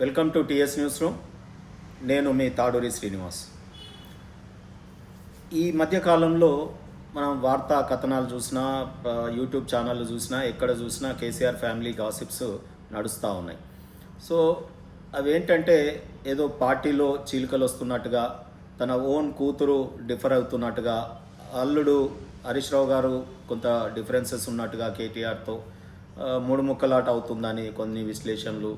Welcome to TS news room. నేను మీ తాడూరి శ్రీనివాస్. ఈ మధ్యకాలంలో మనం వార్తా కథనాలు చూసినా యూట్యూబ్ ఛానళ్ళు చూసినా ఎక్కడ చూసినా కేసీఆర్ ఫ్యామిలీ గాసిప్స్ నడుస్తూ ఉన్నాయి. సో అవేంటంటే ఏదో పార్టీలో చీలికలు వస్తున్నట్టుగా తన ఓన్ కూతురు డిఫర్ అవుతున్నట్టుగా అల్లుడు హరీష్ రావు గారు కొంత డిఫరెన్సెస్ ఉన్నట్టుగా కేటీఆర్తో మూడు ముక్కలాట అవుతుందని కొన్ని విశ్లేషణలు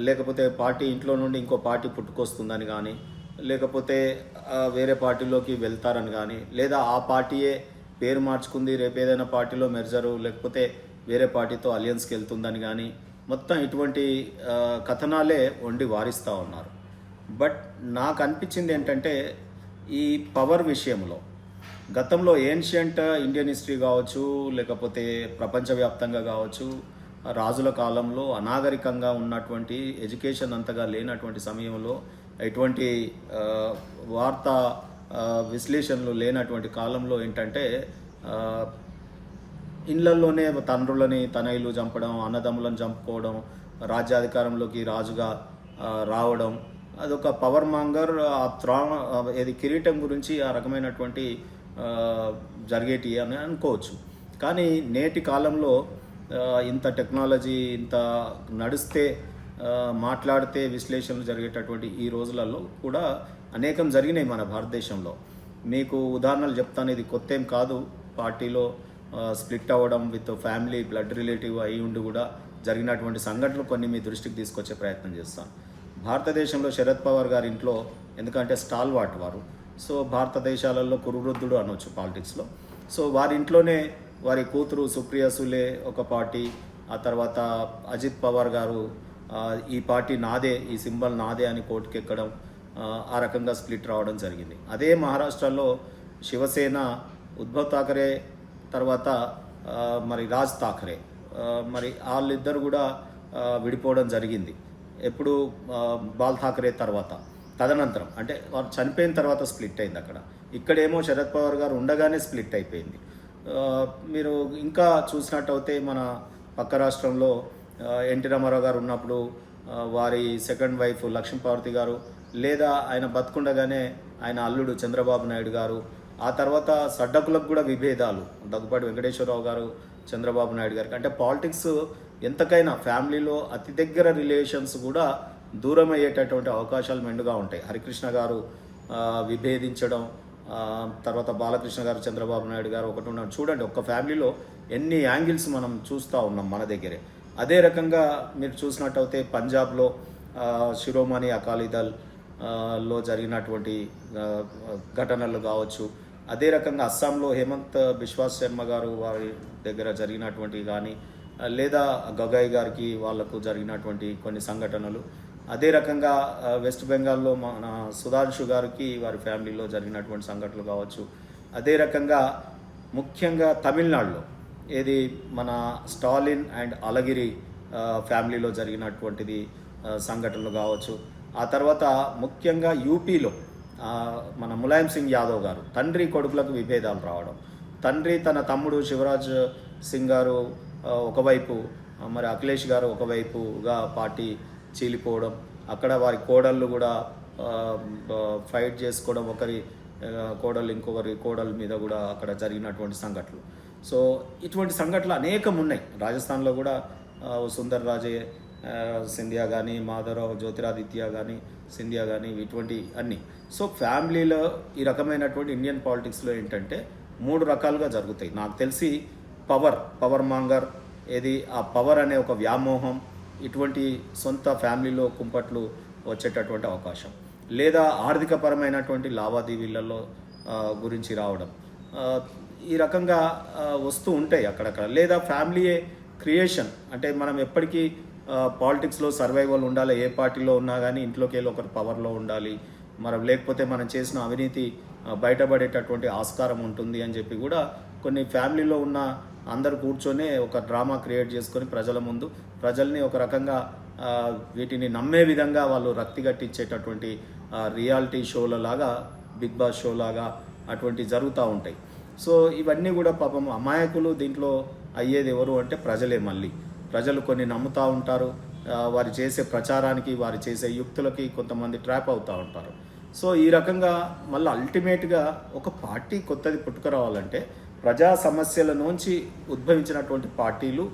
లేకపోతే పార్టీ ఇంట్లో నుండి ఇంకో పార్టీ పుట్టుకొస్తుందని కానీ లేకపోతే వేరే పార్టీలోకి వెళ్తారని కానీ లేదా ఆ పార్టీయే పేరు మార్చుకుంది రేపు ఏదైనా పార్టీలో మెర్జరు లేకపోతే వేరే పార్టీతో అలియన్స్కి వెళ్తుందని కానీ మొత్తం ఇటువంటి కథనాలే వండి వారిస్తూ ఉన్నారు. బట్ నాకు అనిపించింది ఏంటంటే ఈ పవర్ విషయంలో గతంలో ఏన్షియంట్ ఇండియన్ హిస్టరీ కావచ్చు లేకపోతే ప్రపంచవ్యాప్తంగా కావచ్చు రాజుల కాలంలో అనాగరికంగా ఉన్నటువంటి ఎడ్యుకేషన్ అంతగా లేనటువంటి సమయంలో ఎటువంటి వార్త వార్తా విశ్లేషణలు లేనటువంటి కాలంలో ఏంటంటే ఆ, ఇళ్ళలోనే తండ్రులని తనయులు చంపడం అన్నదమ్ములను చంపుకోవడం రాజ్యాధికారంలోకి రాజుగా రావడం అదొక పవర్ మాంగర్ ఆ త్రా ఆ, ఏది కిరీటం గురించి ఆ రకమైనటువంటి జరిగేటి అని అనుకోవచ్చు. కానీ నేటి కాలంలో ఇంత టెక్నాలజీ ఇంత నడిస్తే మాట్లాడితే విశ్లేషణలు జరిగేటటువంటి ఈ రోజులలో కూడా అనేకం జరిగినాయి మన భారతదేశంలో. మీకు ఉదాహరణలు చెప్తాను ఇది కొత్త ఏం కాదు. పార్టీలో స్ప్లిట్ అవ్వడం విత్ ఫ్యామిలీ బ్లడ్ రిలేటివ్ అయి ఉండి కూడా జరిగినటువంటి సంఘటనలు కొన్ని మీ దృష్టికి తీసుకొచ్చే ప్రయత్నం చేస్తాను. భారతదేశంలో శరద్ పవార్ గారి ఇంట్లో ఎందుకంటే స్టాల్ వాట్ వారు. సో భారతదేశాలలో కురువృద్ధుడు అనొచ్చు పాలిటిక్స్లో. సో వారి ఇంట్లోనే వారి కూతురు సుప్రియ సులే ఒక పార్టీ ఆ తర్వాత అజిత్ పవార్ గారు ఈ పార్టీ నాదే ఈ సింబల్ నాదే అని కోర్టుకెక్కడం ఆ, రకంగా స్ప్లిట్ రావడం జరిగింది. అదే మహారాష్ట్రలో శివసేన ఉద్ధవ్ థాకరే తర్వాత మరి రాజ్ థాకరే మరి వాళ్ళిద్దరు కూడా విడిపోవడం జరిగింది. ఎప్పుడు బాల్ ఠాకరే తర్వాత తదనంతరం. అంటే వారు చనిపోయిన తర్వాత స్ప్లిట్ అయింది అక్కడ. ఇక్కడేమో శరద్ పవార్ గారు ఉండగానే స్ప్లిట్ అయిపోయింది. మీరు ఇంకా చూసినట్టయితే మన పక్క రాష్ట్రంలో ఎన్టీ రామారావు గారు ఉన్నప్పుడు వారి సెకండ్ వైఫ్ లక్ష్మీపార్వతి గారు లేదా ఆయన బతుకుండగానే ఆయన అల్లుడు చంద్రబాబు నాయుడు గారు ఆ తర్వాత సడ్డకులకు కూడా విభేదాలు దగ్గుపాటి వెంకటేశ్వరరావు గారు చంద్రబాబు నాయుడు గారికి. అంటే పాలిటిక్స్ ఎంతకైనా ఫ్యామిలీలో అతి దగ్గర రిలేషన్స్ కూడా దూరం అయ్యేటటువంటి అవకాశాలు మెండుగా ఉంటాయి. హరికృష్ణ గారు విభేదించడం తర్వాత బాలకృష్ణ గారు చంద్రబాబు నాయుడు గారు ఒకటి ఉన్నాడు చూడండి ఒక్క ఫ్యామిలీలో ఎన్ని యాంగిల్స్ మనం చూస్తూ ఉన్నాం మన దగ్గరే. అదే రకంగా మీరు చూసినట్టయితే పంజాబ్లో శిరోమణి అకాలీదల్లో జరిగినటువంటి ఘటనలు కావచ్చు. అదే రకంగా అస్సాంలో హేమంత్ బిశ్వాస్ శర్మ గారు వారి దగ్గర జరిగినటువంటి కానీ లేదా గగాయ్ గారికి వాళ్ళకు జరిగినటువంటి కొన్ని సంఘటనలు అదే రకంగా వెస్ట్ బెంగాల్లో మన సుధాంశు గారికి వారి ఫ్యామిలీలో జరిగినటువంటి సంఘటనలు కావచ్చు. అదే రకంగా ముఖ్యంగా తమిళనాడులో ఏది మన స్టాలిన్ అండ్ అలగిరి ఫ్యామిలీలో జరిగినటువంటిది సంఘటనలు కావచ్చు. ఆ తర్వాత ముఖ్యంగా యూపీలో మన ములాయం సింగ్ యాదవ్ గారు తండ్రి కొడుకులకు విభేదాలు రావడం. తండ్రి తన తమ్ముడు శివరాజ్ సింగ్ గారు ఒకవైపు మరి అఖిలేష్ గారు ఒకవైపుగా పార్టీ చీలిపోవడం అక్కడ వారి కోడళ్ళు కూడా ఫైట్ చేసుకోవడం ఒకరి కోడలు ఇంకొకరి కోడల మీద కూడా అక్కడ జరిగినటువంటి సంఘటనలు. సో ఇటువంటి సంఘటనలు అనేకం ఉన్నాయి. రాజస్థాన్లో కూడా సుందర్ రాజే సింధియా కానీ మాధవరావు జ్యోతిరాదిత్య కానీ సింధియా కానీ ఇటువంటి అన్నీ. సో ఫ్యామిలీలో ఈ రకమైనటువంటి ఇండియన్ పాలిటిక్స్లో ఏంటంటే మూడు రకాలుగా జరుగుతాయి. నాకు తెలిసి పవర్ పవర్ మాంగర్ ఏది ఆ పవర్ అనే ఒక వ్యామోహం ఇటువంటి సొంత ఫ్యామిలీలో కుంపట్లు వచ్చేటటువంటి అవకాశం. లేదా ఆర్థికపరమైనటువంటి లావాదేవీలలో గురించి రావడం. ఈ రకంగా వస్తూ ఉంటాయి అక్కడక్కడ. లేదా ఫ్యామిలీయే క్రియేషన్. అంటే మనం ఎప్పటికీ పాలిటిక్స్లో సర్వైవల్ ఉండాలి. ఏ పార్టీలో ఉన్నా కానీ ఇంట్లోకి వెళ్ళి ఒకరు పవర్లో ఉండాలి. మనం లేకపోతే మనం చేసిన అవినీతి బయటపడేటటువంటి ఆస్కారం ఉంటుంది అని చెప్పి కూడా కొన్ని ఫ్యామిలీలో ఉన్న అందరు కూర్చొని ఒక డ్రామా క్రియేట్ చేసుకొని ప్రజల ముందు ప్రజల్ని ఒక రకంగా వీటిని నమ్మే విధంగా వాళ్ళు రక్తిగట్టించేటటువంటి రియాలిటీ షోల లాగా బిగ్ బాస్ షో లాగా అటువంటి జరుగుతూ ఉంటాయి. సో ఇవన్నీ కూడా పాపం అమాయకులు దీంట్లో అయ్యేది ఎవరు అంటే ప్రజలే మళ్ళీ. ప్రజలు కొన్ని నమ్ముతూ ఉంటారు వారు చేసే ప్రచారానికి వారు చేసే యుక్తులకి కొంతమంది ట్రాప్ అవుతూ ఉంటారు. సో ఈ రకంగా మళ్ళీ అల్టిమేట్గా ఒక పార్టీ కొత్తది పుట్టుకురావాలంటే ప్రజా సమస్యల నుంచి ఉద్భవించినటువంటి పార్టీలు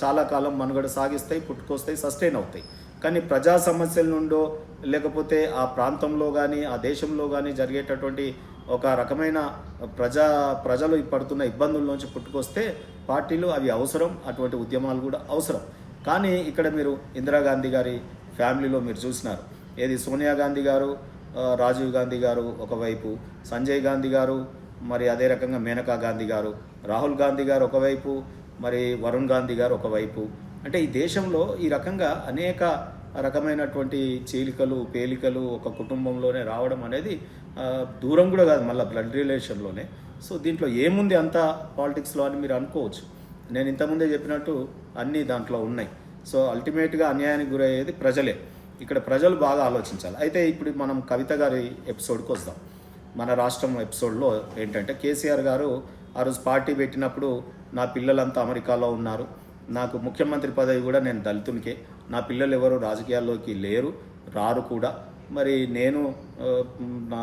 చాలా కాలం మనుగడ సాగిస్తాయి పుట్టుకొస్తాయి సస్టైన్ అవుతాయి. కానీ ప్రజా సమస్యల నుండో లేకపోతే ఆ ప్రాంతంలో కానీ ఆ దేశంలో కానీ జరిగేటటువంటి ఒక రకమైన ప్రజా ప్రజలు పడుతున్న ఇబ్బందుల నుంచి పుట్టుకొస్తే పార్టీలు అవి అవసరం అటువంటి ఉద్యమాలు కూడా అవసరం. కానీ ఇక్కడ మీరు ఇందిరాగాంధీ గారి ఫ్యామిలీలో మీరు చూసినారు. ఏది సోనియా గాంధీ గారు రాజీవ్ గాంధీ గారు ఒకవైపు సంజయ్ గాంధీ గారు మరి అదే రకంగా మేనకా గాంధీ గారు రాహుల్ గాంధీ గారు ఒకవైపు మరి వరుణ్ గాంధీ గారు ఒకవైపు. అంటే ఈ దేశంలో ఈ రకంగా అనేక రకమైనటువంటి చీలికలు పేలికలు ఒక కుటుంబంలోనే రావడం అనేది దూరం కూడా కాదు మళ్ళీ బ్లడ్ రిలేషన్లోనే. సో దీంట్లో ఏముంది అంతా పాలిటిక్స్లో అని మీరు అనుకోవచ్చు. నేను ఇంతకుముందే చెప్పినట్టు అన్నీ దాంట్లో ఉన్నాయి. సో అల్టిమేట్గా అన్యాయానికి గురయ్యేది ప్రజలే. ఇక్కడ ప్రజలు బాగా ఆలోచించాలి. అయితే ఇప్పుడు మనం కవిత గారి ఎపిసోడ్కి వస్తాం మన రాష్ట్రం ఎపిసోడ్లో ఏంటంటే కేసీఆర్ గారు ఆ రోజు పార్టీ పెట్టినప్పుడు నా పిల్లలంతా అమెరికాలో ఉన్నారు. నాకు ముఖ్యమంత్రి పదవి కూడా నేను దళితునికే. నా పిల్లలు ఎవరు రాజకీయాల్లోకి లేరు రారు కూడా. మరి నేను మా నా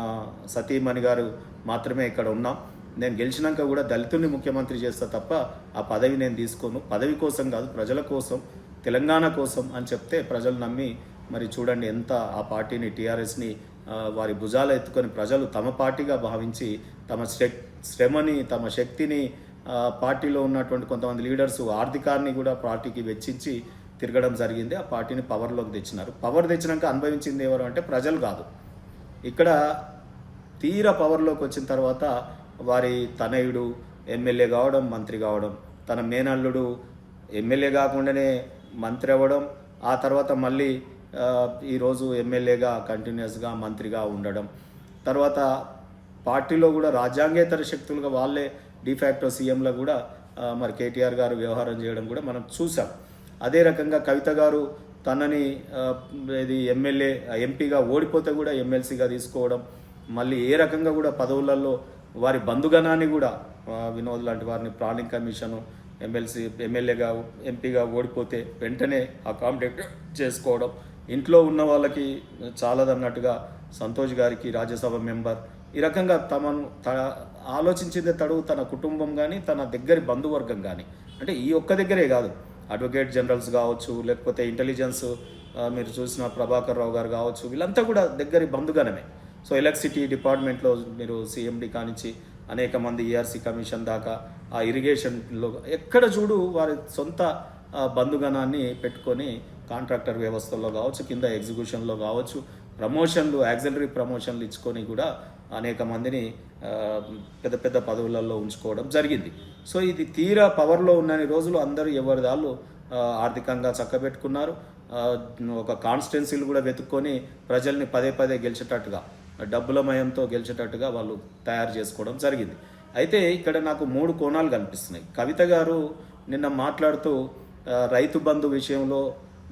సతీమణి గారు మాత్రమే ఇక్కడ ఉన్నాం. నేను గెలిచినాక కూడా దళితుల్ని ముఖ్యమంత్రి చేస్తా తప్ప ఆ పదవి నేను తీసుకోను. పదవి కోసం కాదు ప్రజల కోసం తెలంగాణ కోసం అని చెప్తే ప్రజలు నమ్మి మరి చూడండి ఎంత ఆ పార్టీని టీఆర్ఎస్ని వారి భుజాలు ఎత్తుకొని ప్రజలు తమ పార్టీగా భావించి తమ శ్రమని తమ శక్తిని పార్టీలో ఉన్నటువంటి కొంతమంది లీడర్స్ ఆర్థికాన్ని కూడా పార్టీకి వెచ్చించి తిరగడం జరిగింది. ఆ పార్టీని పవర్లోకి తెచ్చినారు. పవర్ తెచ్చినాక అనుభవించింది ఎవరు అంటే ప్రజలు కాదు. ఇక్కడ తీర పవర్లోకి వచ్చిన తర్వాత వారి తనయుడు ఎమ్మెల్యే కావడం మంత్రి కావడం తన మేనల్లుడు ఎమ్మెల్యే కాకుండానే మంత్రి అవ్వడం ఆ తర్వాత మళ్ళీ ఈరోజు ఎమ్మెల్యేగా కంటిన్యూస్గా మంత్రిగా ఉండడం. తర్వాత పార్టీలో కూడా రాజ్యాంగేతర శక్తులుగా వాళ్ళే డిఫాక్టో సీఎంలో కూడా మరి కేటీఆర్ గారు వ్యవహారం చేయడం కూడా మనం చూసాం. అదే రకంగా కవిత గారు తనని ఇది ఎమ్మెల్యే ఎంపీగా ఓడిపోతే కూడా ఎమ్మెల్సీగా తీసుకోవడం మళ్ళీ ఏ రకంగా కూడా పదవులలో వారి బంధుగణాన్ని కూడా వినోద్ లాంటి వారిని ప్లానింగ్ కమిషను ఎమ్మెల్సీ ఎమ్మెల్యేగా ఎంపీగా ఓడిపోతే వెంటనే అకామిడేట్ చేసుకోవడం ఇంట్లో ఉన్న వాళ్ళకి చాలదన్నట్టుగా సంతోష్ గారికి రాజ్యసభ మెంబర్ ఈ రకంగా తమను త ఆలోచించిందే తడు తన కుటుంబం కానీ తన దగ్గరి బంధువర్గం కానీ అంటే ఈ ఒక్క దగ్గరే కాదు. అడ్వకేట్ జనరల్స్ కావచ్చు లేకపోతే ఇంటెలిజెన్స్ మీరు చూసిన ప్రభాకర్ రావు గారు కావచ్చు వీళ్ళంతా కూడా దగ్గరి బంధుగణమే. సో ఎలక్ట్రిసిటీ డిపార్ట్మెంట్లో మీరు సీఎండి కానించి అనేక మంది ఈఆర్సీ కమిషన్ దాకా ఆ ఇరిగేషన్లో ఎక్కడ చూడు వారి సొంత బంధుగణాన్ని పెట్టుకొని కాంట్రాక్టర్ వ్యవస్థలో కావచ్చు కింద ఎగ్జిక్యూషన్లో కావచ్చు ప్రమోషన్లు యాక్సిలరీ ప్రమోషన్లు ఇచ్చుకొని కూడా అనేక మందిని పెద్ద పెద్ద పదవులలో ఉంచుకోవడం జరిగింది. సో ఇది తీరా పవర్లో ఉన్నన్ని రోజులు అందరూ ఎవరి దాళ్ళు ఆర్థికంగా చక్కబెట్టుకున్నారు. ఒక కాన్స్టిట్యున్సీలు కూడా వెతుక్కొని ప్రజల్ని పదే పదే గెలిచేటట్టుగా డబ్బుల మయంతో గెలిచేటట్టుగా వాళ్ళు తయారు చేసుకోవడం జరిగింది. అయితే ఇక్కడ నాకు మూడు కోణాలు కనిపిస్తున్నాయి. కవిత గారు నిన్న మాట్లాడుతూ రైతు బంధు విషయంలో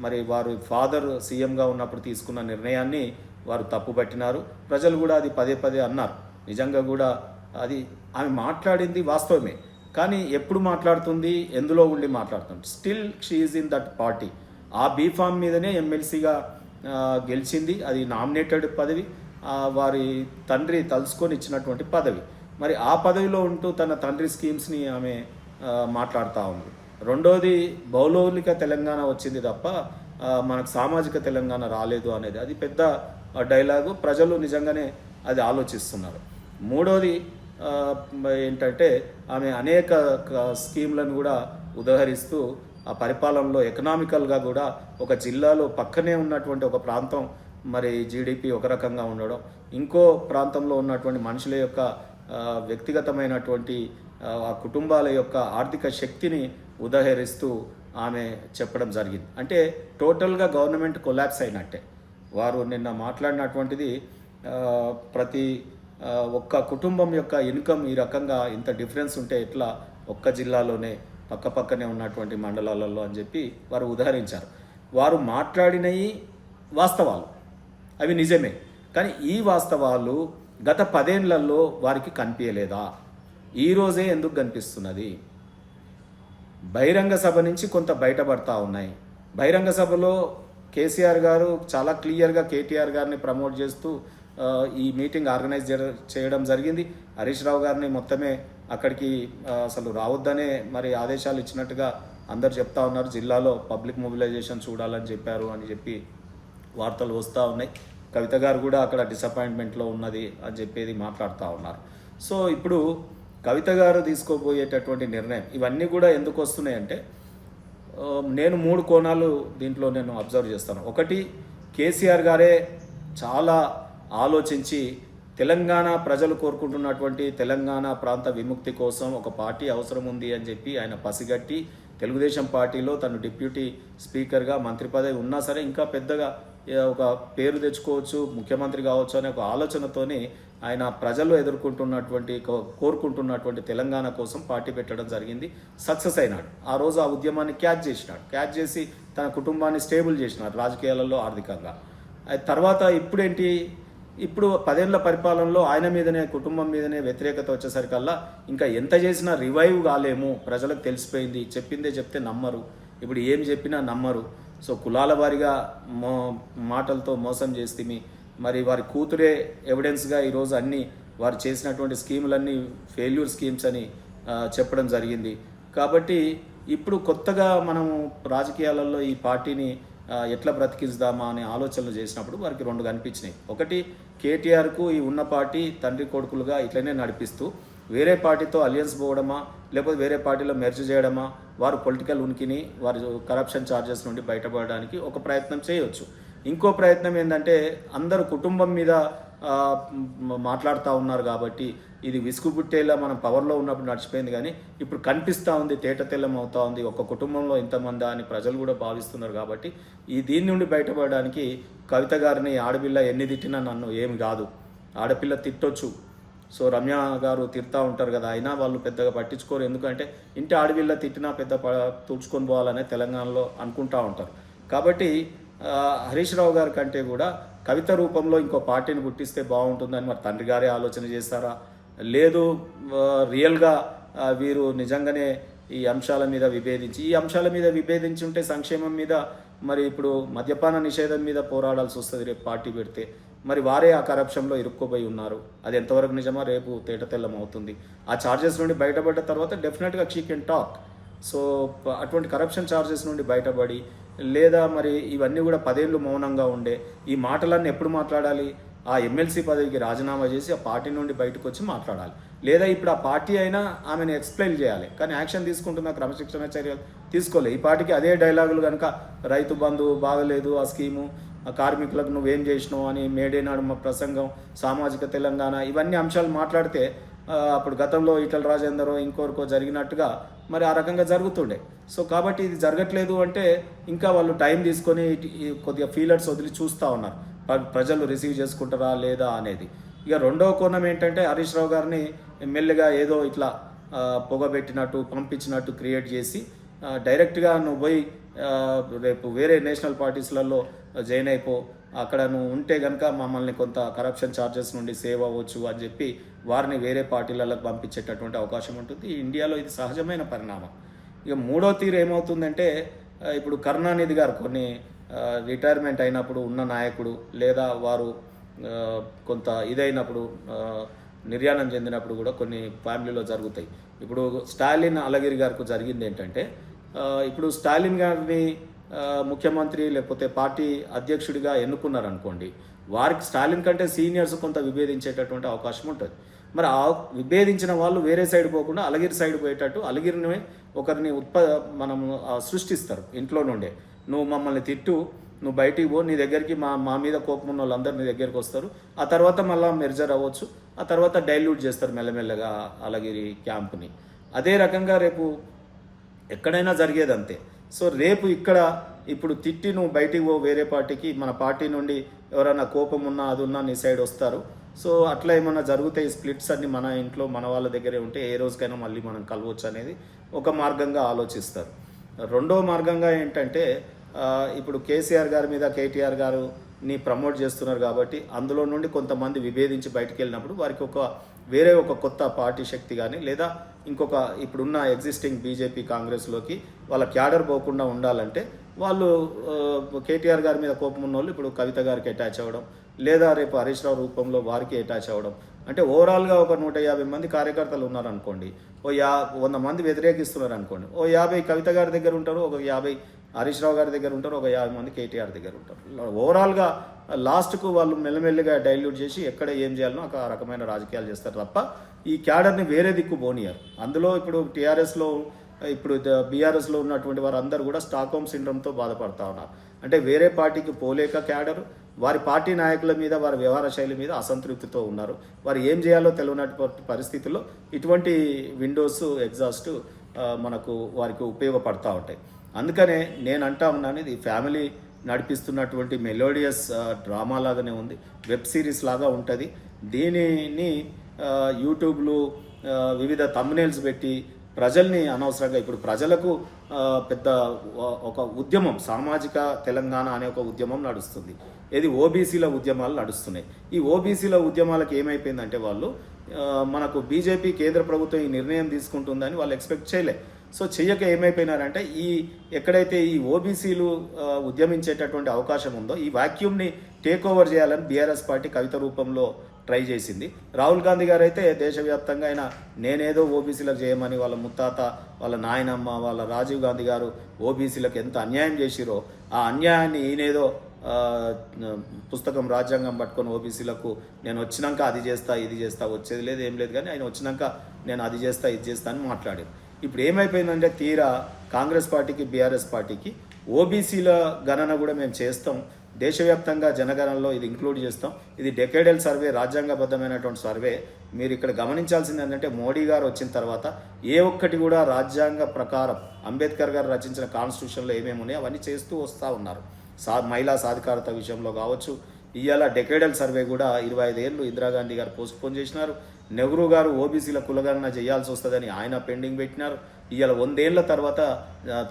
మరి వారు ఫాదర్ సీఎంగా ఉన్నప్పుడు తీసుకున్న నిర్ణయాన్ని వారు తప్పుపట్టినారు ప్రజలు కూడా అది పదే పదే అన్నారు. నిజంగా కూడా అది ఆమె మాట్లాడింది వాస్తవమే. కానీ ఎప్పుడు మాట్లాడుతుంది? ఎందులో ఉండి మాట్లాడుతుంది? Still she in that party ఆ బీఫామ్ మీదనే ఎమ్మెల్సీగా గెలిచింది. అది నామినేటెడ్ పదవి. వారి తండ్రి తలుసుకొని ఇచ్చినటువంటి పదవి. మరి ఆ పదవిలో ఉంటూ తన తండ్రి స్కీమ్స్ని ఆమె మాట్లాడుతూ ఉంది. రెండోది భౌగోళిక తెలంగాణ వచ్చింది తప్ప మనకు సామాజిక తెలంగాణ రాలేదు అనేది. అది పెద్ద డైలాగు ప్రజలు నిజంగానే అది ఆలోచిస్తున్నారు. మూడోది ఏంటంటే ఆమె అనేక స్కీమ్లను కూడా ఉదహరిస్తూ ఆ పరిపాలనలో ఎకనామికల్గా కూడా ఒక జిల్లాలో పక్కనే ఉన్నటువంటి ఒక ప్రాంతం మరి జీడిపి ఒక రకంగా ఉండడం ఇంకో ప్రాంతంలో ఉన్నటువంటి మనుషుల యొక్క వ్యక్తిగతమైనటువంటి ఆ కుటుంబాల యొక్క ఆర్థిక శక్తిని ఉదహరిస్తూ ఆమె చెప్పడం జరిగింది. అంటే టోటల్గా గవర్నమెంట్ కొలాప్స్ అయినట్టే. వారు నిన్న మాట్లాడినటువంటిది ప్రతి ఒక్క కుటుంబం యొక్క ఇన్కమ్ ఈ రకంగా ఇంత డిఫరెన్స్ ఉంటే ఎట్లా ఒక్క జిల్లాలోనే పక్కపక్కనే ఉన్నటువంటి మండలాలలో అని చెప్పి వారు ఉదహరించారు. వారు మాట్లాడినవి వాస్తవాలు. అవి నిజమే. కానీ ఈ వాస్తవాలు గత పదేళ్ళలో వారికి కనిపించలేదా? ఈ రోజే ఎందుకు కనిపిస్తున్నది? బహిరంగ సభ నుంచి కొంత బయటపడతా ఉన్నాయి. బహిరంగ సభలో కేసీఆర్ గారు చాలా క్లియర్గా కేటీఆర్ గారిని ప్రమోట్ చేస్తూ ఈ మీటింగ్ ఆర్గనైజ్ చేయడం జరిగింది. హరీష్ రావు గారిని మొత్తమే అక్కడికి అసలు రావద్దనే మరి ఆదేశాలు ఇచ్చినట్టుగా అందరు చెప్తా ఉన్నారు. జిల్లాలో పబ్లిక్ మొబిలైజేషన్ చూడాలని చెప్పారు అని చెప్పి వార్తలు వస్తూ ఉన్నాయి. కవిత గారు కూడా అక్కడ డిసప్పాయింట్మెంట్లో ఉన్నది అని చెప్పేది మాట్లాడుతూ ఉన్నారు. సో ఇప్పుడు కవిత గారు తీసుకోబోయేటటువంటి నిర్ణయం ఇవన్నీ కూడా ఎందుకు వస్తున్నాయంటే అంటే నేను మూడు కోణాలు దీంట్లో నేను అబ్జర్వ్ చేస్తాను. ఒకటి కేసీఆర్ గారే చాలా ఆలోచించి తెలంగాణ ప్రజలు కోరుకుంటున్నటువంటి తెలంగాణ ప్రాంత విముక్తి కోసం ఒక పార్టీ అవసరం ఉంది అని చెప్పి ఆయన పసిగట్టి తెలుగుదేశం పార్టీలో తను డిప్యూటీ స్పీకర్గా మంత్రి పదవి ఉన్నా సరే ఇంకా పెద్దగా ఒక పేరు తెచ్చుకోవచ్చు ముఖ్యమంత్రి కావచ్చు అనే ఒక ఆలోచనతోని ఆయన ప్రజలు ఎదుర్కొంటున్నటువంటి కో- కోరుకుంటున్నటువంటి తెలంగాణ కోసం పార్టీ పెట్టడం జరిగింది. సక్సెస్ అయినాడు. ఆ రోజు ఆ ఉద్యమాన్ని క్యాచ్ చేసినాడు. క్యాచ్ చేసి తన కుటుంబాన్ని స్టేబుల్ చేసినాడు రాజకీయాలలో ఆర్థికంగా. తర్వాత ఇప్పుడేంటి? ఇప్పుడు పదేళ్ళ పరిపాలనలో ఆయన మీదనే కుటుంబం మీదనే వ్యతిరేకత వచ్చేసరికల్లా ఇంకా ఎంత చేసినా రివైవ్ కాలేము. ప్రజలకు తెలిసిపోయింది. చెప్పిందే చెప్తే నమ్మరు. ఇప్పుడు ఏం చెప్పినా నమ్మరు. సో కులాల వారిగా మో మాటలతో మోసం చేస్తే మరి వారి కూతురే ఎవిడెన్స్గా ఈరోజు అన్ని వారు చేసినటువంటి స్కీములన్నీ ఫెయిల్యూర్ స్కీమ్స్ అని చెప్పడం జరిగింది. కాబట్టి ఇప్పుడు కొత్తగా మనము రాజకీయాలలో ఈ పార్టీని ఎట్లా బ్రతికించుదామా అనే ఆలోచనలు చేసినప్పుడు వారికి రెండు కనిపించినాయి. ఒకటి కేటీఆర్కు ఈ ఉన్న పార్టీ తండ్రి కొడుకులుగా ఇట్లనే నడిపిస్తూ వేరే పార్టీతో అలియన్స్ పోవడమా లేకపోతే వేరే పార్టీలో మెర్జ్ చేయడమా వారు పొలిటికల్ ఉనికిని వారి కరప్షన్ ఛార్జెస్ నుండి బయటపడడానికి ఒక ప్రయత్నం చేయొచ్చు. ఇంకో ప్రయత్నం ఏంటంటే అందరూ కుటుంబం మీద మాట్లాడుతూ ఉన్నారు కాబట్టి ఇది విసుగుబుట్టేలా మనం పవర్లో ఉన్నప్పుడు నడిచిపోయింది కానీ ఇప్పుడు కనిపిస్తూ ఉంది తేట తెల్లం అవుతా ఉంది. ఒక కుటుంబంలో ఇంతమంది అని ప్రజలు కూడా భావిస్తున్నారు కాబట్టి ఈ దీని నుండి బయటపడడానికి కవిత గారిని ఆడపిల్ల ఎన్ని తిట్టినా నన్ను ఏమి కాదు. ఆడపిల్ల తిట్టొచ్చు. సో రమ్య గారు తిడతా ఉంటారు కదా అయినా వాళ్ళు పెద్దగా పట్టించుకోరు. ఎందుకంటే ఇంటి ఆడవిళ్ళ తిట్టినా పెద్ద ప తుడుచుకొని పోవాలనే తెలంగాణలో అనుకుంటా ఉంటారు. కాబట్టి హరీష్ రావు గారి కంటే కూడా కవిత రూపంలో ఇంకో పార్టీని పుట్టిస్తే బాగుంటుందని మరి తండ్రి గారే ఆలోచన చేస్తారా? లేదు రియల్గా వీరు నిజంగానే ఈ అంశాల మీద విభేదించి ఈ అంశాల మీద విభేదించి ఉంటే సంక్షేమం మీద మరి ఇప్పుడు మద్యపాన నిషేధం మీద పోరాడాల్సి వస్తుంది రేపు పార్టీ పెడితే. మరి వారే ఆ కరప్షన్లో ఇరుక్కుపోయి ఉన్నారు. అది ఎంతవరకు నిజమా రేపు తేట తెల్లమవుతుంది ఆ ఛార్జెస్ నుండి బయటపడ్డ తర్వాత డెఫినెట్గా షీ కెన్ టాక్ సో అటువంటి కరప్షన్ ఛార్జెస్ నుండి బయటపడి లేదా మరి ఇవన్నీ కూడా పదేళ్ళు మౌనంగా ఉండే ఈ మాటలన్నీ ఎప్పుడు మాట్లాడాలి? ఆ ఎమ్మెల్సీ పదవికి రాజీనామా చేసి ఆ పార్టీ నుండి బయటకు వచ్చి మాట్లాడాలి. లేదా ఇప్పుడు ఆ పార్టీ అయినా ఆమెను ఎక్స్ప్లెయిన్ చేయాలి. కానీ యాక్షన్ తీసుకుంటున్న క్రమశిక్షణ చర్యలు తీసుకోలేదు ఈ పార్టీకి అదే డైలాగులు కనుక రైతు బంధు బాగలేదు ఆ స్కీము కార్మికులకు నువ్వేం చేసినావు అని మేడే నాడు మా ప్రసంగం సామాజిక తెలంగాణ ఇవన్నీ అంశాలు మాట్లాడితే అప్పుడు గతంలో ఈటల రాజేందరో ఇంకోరికో జరిగినట్టుగా మరి ఆ రకంగా జరుగుతుండే. సో కాబట్టి ఇది జరగట్లేదు అంటే ఇంకా వాళ్ళు టైం తీసుకొని కొద్దిగా ఫీలర్స్ వదిలి చూస్తూ ఉన్నారు. ప్రజలు రిసీవ్ చేసుకుంటారా లేదా అనేది. ఇక రెండవ కోణం ఏంటంటే హరీష్ రావు గారిని మెల్లగా ఏదో ఇట్లా పొగబెట్టినట్టు పంపించినట్టు క్రియేట్ చేసి డైరెక్ట్గా నువ్వు పోయి రేపు వేరే నేషనల్ పార్టీస్లలో జాయిన్ అయిపో. అక్కడ నువ్వు ఉంటే కనుక మమ్మల్ని కొంత కరప్షన్ ఛార్జెస్ నుండి సేవ్ అవ్వచ్చు అని చెప్పి వారిని వేరే పార్టీలకు పంపించేటటువంటి అవకాశం ఉంటుంది. ఇండియాలో ఇది సహజమైన పరిణామం. ఇక మూడో తీరు ఏమవుతుందంటే ఇప్పుడు కరుణానిధి గారు కొన్ని రిటైర్మెంట్ అయినప్పుడు ఉన్న నాయకుడు లేదా వారు కొంత ఇదైనప్పుడు నిర్యాణం చెందినప్పుడు కూడా కొన్ని ఫ్యామిలీలో జరుగుతాయి. ఇప్పుడు స్టాలిన్ అలగిరి గారికి జరిగింది ఏంటంటే ఇప్పుడు స్టాలిన్ గారిని ముఖ్యమంత్రి లేకపోతే పార్టీ అధ్యక్షుడిగా ఎన్నుకున్నారనుకోండి వారికి స్టాలిన్ కంటే సీనియర్స్ కొంత విభేదించేటటువంటి అవకాశం ఉంటుంది. మరి ఆ విభేదించిన వాళ్ళు వేరే సైడ్ పోకుండా అలగిరి సైడ్ పోయేటట్టు అలగిరిని ఒకరిని ఉత్ప మనము సృష్టిస్తారు ఇంట్లో నుండే. నువ్వు మమ్మల్ని తిట్టు నువ్వు బయటికి పో నీ దగ్గరికి మా మా మీద కోపం ఉన్న వాళ్ళందరూ నీ దగ్గరికి వస్తారు. ఆ తర్వాత మళ్ళీ మెర్జర్ అవ్వచ్చు ఆ తర్వాత డైల్యూట్ చేస్తారు మెల్లమెల్లగా అలగిరి క్యాంప్ని. అదే రకంగా రేపు ఎక్కడైనా జరిగేది అంతే సో రేపు ఇక్కడ ఇప్పుడు తిట్టి నువ్వు బయటికి పో వేరే పార్టీకి మన పార్టీ నుండి ఎవరైనా కోపం ఉన్నా అది ఉన్నా నీ సైడ్ వస్తారు. సో అట్లా ఏమన్నా జరుగుతాయి స్ప్లిట్స్ అన్ని మన ఇంట్లో మన వాళ్ళ దగ్గరే ఉంటే ఏ రోజుకైనా మళ్ళీ మనం కలవచ్చు అనేది ఒక మార్గంగా ఆలోచిస్తారు. రెండో మార్గంగా ఏంటంటే ఇప్పుడు కేసీఆర్ గారి మీద కేటీఆర్ గారు ని ప్రమోట్ చేస్తున్నారు కాబట్టి అందులో నుండి కొంతమంది విభేదించి బయటకు వెళ్ళినప్పుడు వారికి ఒక వేరే ఒక కొత్త పార్టీ శక్తి కానీ లేదా ఇంకొక ఇప్పుడున్న ఎగ్జిస్టింగ్ బీజేపీ కాంగ్రెస్లోకి వాళ్ళ క్యాడర్ పోకుండా ఉండాలంటే వాళ్ళు కేటీఆర్ గారి మీద కోపం ఉన్న వాళ్ళు ఇప్పుడు కవిత గారికి అటాచ్ అవ్వడం లేదా రేపు హరీష్ రావు రూపంలో వారికి అటాచ్ అవ్వడం. అంటే ఓవరాల్గా ఒక నూట యాభై మంది కార్యకర్తలు ఉన్నారనుకోండి ఓ యా వంద మంది వ్యతిరేకిస్తున్నారు అనుకోండి ఓ యాభై కవిత గారి దగ్గర ఉంటారు ఒక యాభై హరీష్ రావు గారి దగ్గర ఉంటారు ఒక యాభై మంది కేటీఆర్ దగ్గర ఉంటారు. ఓవరాల్గా లాస్ట్కు వాళ్ళు మెల్లమెల్లిగా డైల్యూట్ చేసి ఎక్కడ ఏం చేయాలనో ఒక రకమైన రాజకీయాలు చేస్తారు తప్ప ఈ క్యాడర్ని వేరే దిక్కు పోనీయరు. అందులో ఇప్పుడు టీఆర్ఎస్లో ఇప్పుడు బీఆర్ఎస్లో ఉన్నటువంటి వారందరూ కూడా స్టాక్హోమ్ సిండ్రమ్తో బాధపడతా ఉన్నారు. అంటే వేరే పార్టీకి పోలేక క్యాడర్ వారి పార్టీ నాయకుల మీద వారి వ్యవహార శైలి మీద అసంతృప్తితో ఉన్నారు. వారు ఏం చేయాలో తెలియనటువంటి పరిస్థితుల్లో ఇటువంటి విండోస్ ఎగ్జాస్ట్ మనకు వారికి ఉపయోగపడతా ఉంటాయి. అందుకనే నేను అంటా ఉన్నాను ఇది ఫ్యామిలీ నడిపిస్తున్నటువంటి మెలోడియస్ డ్రామా లాగానే ఉంది వెబ్ సిరీస్ లాగా ఉంటుంది. దీనిని యూట్యూబ్లు వివిధ తమ్నేల్స్ పెట్టి ప్రజల్ని అనవసరంగా ఇప్పుడు ప్రజలకు పెద్ద ఒక ఉద్యమం సామాజిక తెలంగాణ అనే ఒక ఉద్యమం నడుస్తుంది. ఇది ఓబీసీల ఉద్యమాలు నడుస్తున్నాయి. ఈ ఓబీసీల ఉద్యమాలకు ఏమైపోయిందంటే వాళ్ళు మనకు బీజేపీ కేంద్ర ప్రభుత్వం ఈ నిర్ణయం తీసుకుంటుందని వాళ్ళు ఎక్స్పెక్ట్ చేయలే. సో చెయ్యక ఏమైపోయినారంటే ఈ ఎక్కడైతే ఈ ఓబీసీలు ఉద్యమించేటటువంటి అవకాశం ఉందో ఈ వాక్యూమ్ని టేక్ ఓవర్ చేయాలని బీఆర్ఎస్ పార్టీ కవిత రూపంలో ట్రై చేసింది. రాహుల్ గాంధీ గారు అయితే దేశవ్యాప్తంగా ఆయన నేనేదో ఓబీసీలకు చేయమని వాళ్ళ ముత్తాత వాళ్ళ నాయనమ్మ వాళ్ళ రాజీవ్ గాంధీ గారు ఓబీసీలకు ఎంత అన్యాయం చేసిరో ఆ అన్యాయాన్ని ఈయనేదో పుస్తకం రాజ్యాంగం పట్టుకొని ఓబీసీలకు నేను వచ్చినాక అది చేస్తా ఇది చేస్తా వచ్చేది లేదు ఏం లేదు కానీ ఆయన వచ్చినాక నేను అది చేస్తా ఇది చేస్తా అని మాట్లాడారు. ఇప్పుడు ఏమైపోయిందంటే తీరా కాంగ్రెస్ పార్టీకి బీఆర్ఎస్ పార్టీకి. ఓబీసీల గణన కూడా మేము చేస్తాం. దేశవ్యాప్తంగా జనగణనలో ఇది ఇంక్లూడ్ చేస్తాం. ఇది డెకేడల్ సర్వే రాజ్యాంగబద్ధమైనటువంటి సర్వే. మీరు ఇక్కడ గమనించాల్సింది ఏంటంటే మోడీ గారు వచ్చిన తర్వాత ఏ ఒక్కటి కూడా రాజ్యాంగ ప్రకారం అంబేద్కర్ గారు రచించిన కాన్స్టిట్యూషన్లో ఏమేమి ఉన్నాయో అవన్నీ చేస్తూ వస్తూ ఉన్నారు. సా మహిళా సాధికారత విషయంలో కావచ్చు. ఇవాళ డెకేడల్ సర్వే కూడా ఇరవై ఐదేళ్ళు ఇందిరాగాంధీ గారు పోస్ట్ పోన్ చేసినారు. నెహ్రూ గారు ఓబీసీల కులగణన చేయాల్సి వస్తుందని ఆయన పెండింగ్ పెట్టినారు. ఇవాళ వందేళ్ళ తర్వాత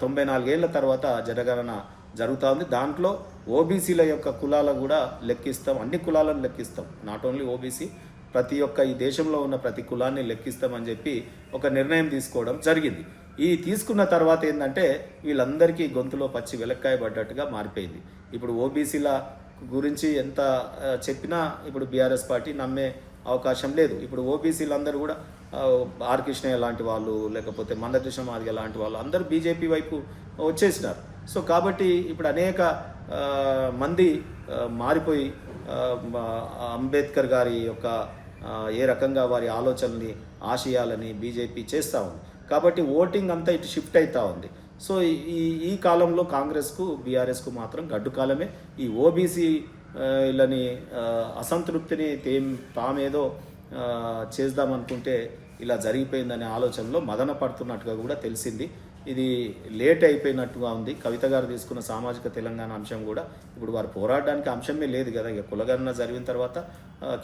తొంభై నాలుగేళ్ళ తర్వాత జనగణన జరుగుతూ ఉంది దాంట్లో ఓబీసీల యొక్క కులాలు కూడా లెక్కిస్తాం అన్ని కులాలను లెక్కిస్తాం. నాట్ ఓన్లీ ఓబీసీ ప్రతి ఒక్క ఈ దేశంలో ఉన్న ప్రతి కులాన్ని లెక్కిస్తామని చెప్పి ఒక నిర్ణయం తీసుకోవడం జరిగింది. ఈ తీసుకున్న తర్వాత ఏంటంటే వీళ్ళందరికీ గొంతులో పచ్చి వెలక్కాయ పడ్డట్టుగా మారిపోయింది. ఇప్పుడు ఓబీసీల గురించి ఎంత చెప్పినా ఇప్పుడు బీఆర్ఎస్ పార్టీ నమ్మే అవకాశం లేదు. ఇప్పుడు ఓబీసీలు అందరూ కూడా ఆర్ కృష్ణయ్య లాంటి వాళ్ళు లేకపోతే మందకృష్ణ మాదిగ లాంటి వాళ్ళు అందరూ బీజేపీ వైపు వచ్చేసినారు. సో కాబట్టి ఇప్పుడు అనేక మంది మారిపోయి అంబేద్కర్ గారి యొక్క ఏ రకంగా వారి ఆలోచనని ఆశయాలని బీజేపీ చేస్తూ ఉంది. కాబట్టి ఓటింగ్ అంతా ఇటు షిఫ్ట్ అవుతూ ఉంది. సో ఈ ఈ కాలంలో కాంగ్రెస్కు బీఆర్ఎస్కు మాత్రం గడ్డు కాలమే ఈ ఓబీసీ వీళ్ళని అసంతృప్తిని తేమ్ తామేదో చేద్దామనుకుంటే ఇలా జరిగిపోయిందనే ఆలోచనలో మదన పడుతున్నట్టుగా కూడా తెలిసింది. ఇది లేట్ అయిపోయినట్టుగా ఉంది. కవిత గారు తీసుకున్న సామాజిక తెలంగాణ అంశం కూడా ఇప్పుడు వారు పోరాడడానికి అంశమే లేదు కదా. ఇక కులగణన జరిగిన తర్వాత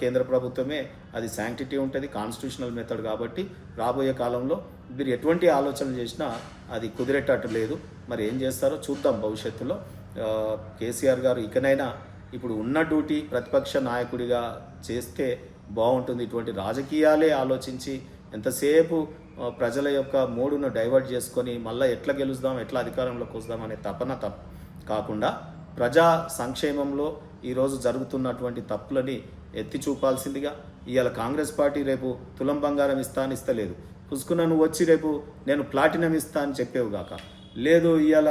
కేంద్ర ప్రభుత్వమే అది శాంక్టిటీ ఉంటుంది కాన్స్టిట్యూషనల్ మెథడ్ కాబట్టి రాబోయే కాలంలో మీరు ఎటువంటి ఆలోచన చేసినా అది కుదిరేటట్టు లేదు. మరి ఏం చేస్తారో చూద్దాం భవిష్యత్తులో. కేసీఆర్ గారు ఇకనైనా ఇప్పుడు ఉన్న డ్యూటీ ప్రతిపక్ష నాయకుడిగా చేస్తే బాగుంటుంది. ఇటువంటి రాజకీయాలే ఆలోచించి ఎంతసేపు ప్రజల యొక్క మూడును డైవర్ట్ చేసుకొని మళ్ళీ ఎట్లా గెలుస్తాం ఎట్లా అధికారంలోకి వస్తాం అనే తపన తప్ కాకుండా ప్రజా సంక్షేమంలో ఈరోజు జరుగుతున్నటువంటి తప్పులని ఎత్తి చూపాల్సిందిగా ఇవాళ కాంగ్రెస్ పార్టీ రేపు తులం బంగారం ఇస్తా అని ఇస్తలేదు. పుసుకున్న నువ్వు వచ్చి రేపు నేను ప్లాటినం ఇస్తా అని చెప్పేవు గాక. లేదు ఇవాళ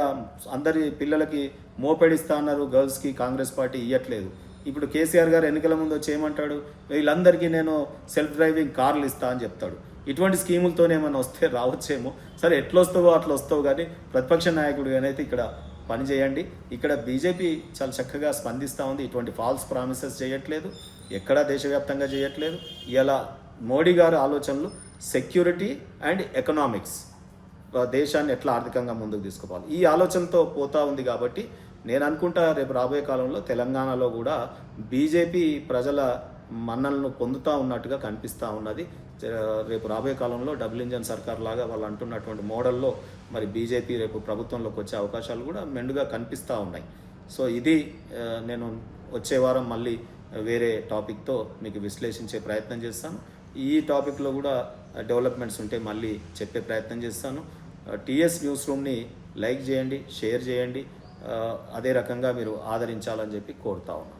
అందరి పిల్లలకి మోపెడిస్తా అన్నారు గర్ల్స్కి కాంగ్రెస్ పార్టీ ఇవ్వట్లేదు ఇప్పుడు కేసీఆర్ గారు ఎన్నికల ముందు వచ్చి ఏమంటాడు? వీళ్ళందరికీ నేను సెల్ఫ్ డ్రైవింగ్ కార్లు ఇస్తా అని చెప్తాడు. ఇటువంటి స్కీములతోనే ఏమైనా వస్తే రావచ్చేమో. సరే ఎట్లా వస్తావో అట్లా వస్తావు కానీ ప్రతిపక్ష నాయకుడిగానైతే ఇక్కడ పని చేయండి. ఇక్కడ బీజేపీ చాలా చక్కగా స్పందిస్తూ ఉంది. ఇటువంటి ఫాల్స్ ప్రామిసెస్ చేయట్లేదు. ఎక్కడా దేశవ్యాప్తంగా చేయట్లేదు. ఇలా మోడీ గారి ఆలోచనలు సెక్యూరిటీ అండ్ ఎకనామిక్స్ దేశాన్ని ఎట్లా ఆర్థికంగా ముందుకు తీసుకోవాలి ఈ ఆలోచనతో పోతా ఉంది కాబట్టి నేను అనుకుంటా రేపు రాబోయే కాలంలో తెలంగాణలో కూడా బీజేపీ ప్రజల మన్నలను పొందుతూ ఉన్నట్టుగా కనిపిస్తూ ఉన్నది. రేపు రాబోయే కాలంలో డబుల్ ఇంజన్ సర్కార్ లాగా వాళ్ళు అంటున్నటువంటి మోడల్లో మరి బీజేపీ రేపు ప్రభుత్వంలోకి వచ్చే అవకాశాలు కూడా మెండుగా కనిపిస్తూ ఉన్నాయి. సో ఇది నేను వచ్చే వారం మళ్ళీ వేరే టాపిక్తో మీకు విశ్లేషించే ప్రయత్నం చేస్తాను. ఈ టాపిక్లో కూడా డెవలప్మెంట్స్ ఉంటే మళ్ళీ చెప్పే ప్రయత్నం చేస్తాను. టీఎస్ న్యూస్ రూమ్ని లైక్ చేయండి షేర్ చేయండి. అదే రకంగా మీరు ఆదరించాలని చెప్పి కోరుతా ఉన్నాను